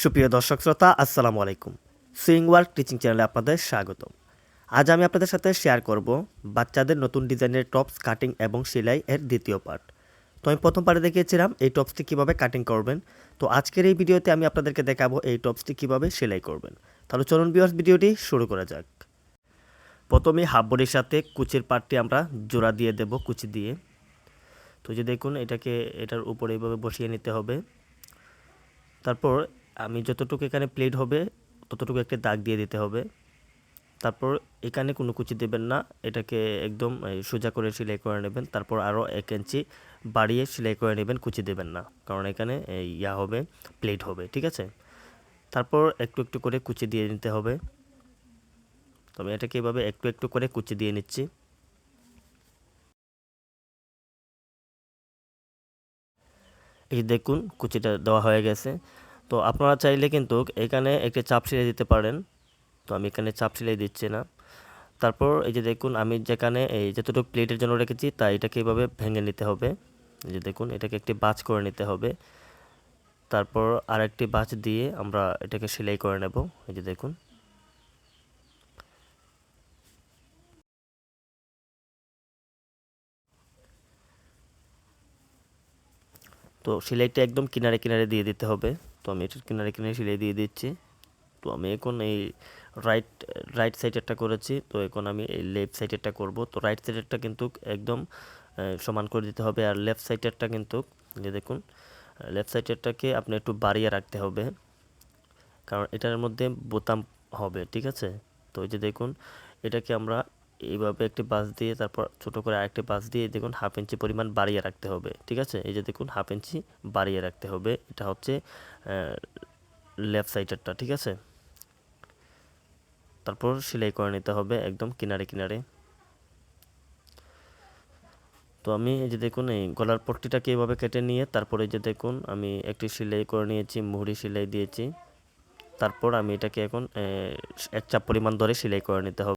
সুপ্রিয় দর্শক শ্রোতা, আসসালামু আলাইকুম। সুইং ওয়ার্ক টিচিং চ্যানেলে আপনাদের স্বাগত আজ আমি আপনাদের সাথে শেয়ার করব বাচ্চাদের নতুন ডিজাইনের টপস, কাটিং এবং সেলাই এর দ্বিতীয় পার্ট। তো আমি প্রথম পার্টে দেখিয়েছিলাম এই টপসটি কীভাবে কাটিং করবেন। তো আজকের এই ভিডিওতে আমি আপনাদেরকে দেখাবো এই টপসটি কীভাবে সেলাই করবেন। তাহলে চলুন বিয়ার্স ভিডিওটি শুরু করা যাক। প্রথমে হাফ বডির সাথে কুচির পার্টটি আমরা জোড়া দিয়ে দেব, কুচি দিয়ে। তো যে দেখুন, এটাকে এটার উপরে এইভাবে বসিয়ে নিতে হবে। তারপর আমি যতটুকু এখানে প্লেট হবে, ততটুকু একটা দাগ দিয়ে দিতে হবে। তারপর এখানে কোনো কুচি দেবেন না, এটাকে একদম সোজা করে সেলাই করে নেবেন। তারপর আরও এক ইঞ্চি বাড়িয়ে সেলাই করে নেবেন, কুচি দেবেন না, কারণ এখানে ইয়া হবে প্লেট হবে, ঠিক আছে? তারপর একটু একটু করে কুচি দিয়ে নিতে হবে। তো আমি এটাকে এভাবে একটু একটু করে কুচি দিয়ে নিচ্ছি। এই দেখুন, কুচিটা দেওয়া হয়ে গেছে। তো আপনারা চাইলে কিন্তু এখানে একটি চাপ সেলাই দিতে পারেন। তো আমি এখানে চাপ সেলাই দিচ্ছি না। তারপর এই যে দেখুন, আমি যেখানে এই যতটুকু প্লেটের জন্য রেখেছি তাই এটাকে এইভাবে ভেঙে নিতে হবে। এই যে দেখুন, এটাকে একটি বাজ করে নিতে হবে। তারপর আরেকটি বাজ দিয়ে আমরা এটাকে সেলাই করে নেব। এই যে দেখুন। তো সেলাইটা একদম কিনারে কিনারে দিয়ে দিতে হবে। তো আমি এটার কিনারে কিনারে সেলাই দিয়ে দিচ্ছি। তো আমি এখন এই রাইট রাইট সাইডেরটা করেছি। তো এখন আমি এই লেফট সাইডেরটা করব। তো রাইট সাইডেরটা কিন্তু একদম সমান করে দিতে হবে। আর লেফট সাইডেরটা কিন্তু যে দেখুন লেফট সাইডেরটাকে আপনি একটু বাড়িয়ে রাখতে হবে। কারণ এটার মধ্যে বোতাম হবে, ঠিক আছে? তো এই যে দেখুন, এটাকে আমরা এইভাবে একটি বাস দিয়ে, তারপর ছোট করে আরেকটি বাস দিয়ে দেখুন হাফ ইঞ্চি পরিমাণ বাড়িয়ে রাখতে হবে, ঠিক আছে? এই যে দেখুন হাফ ইঞ্চি বাড়িয়ে রাখতে হবে। এটা হচ্ছে লেফট সাইডেরটা ঠিক আছে? তারপর সেলাই করে নিতে হবে একদম কিনারে কিনারে। তো আমি এই যে দেখুন, এই গলার পট্টিটাকে এভাবে কেটে নিয়ে, তারপরে এই যে দেখুন, আমি একটি সেলাই করে নিয়েছি, মুহুরি সেলাই দিয়েছি। তারপর আমি এটাকে এখন এক চাপ পরিমাণ ধরে সেলাই করে নিতে হবে।